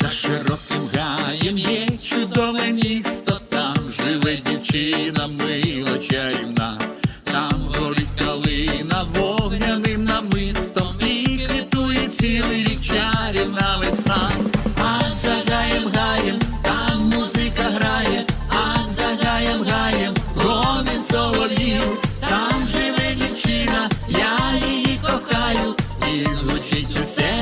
За широким гаєм є чудове місто, там живе дівчина, мило чарівна, там горить калина вогняним намистом. І квітує цілий рік чарівна весна, а за гаєм гаєм, там музика грає, а за гаєм гаєм, гомін солов'їв, там живе дівчина, я її кохаю, і звучить усе.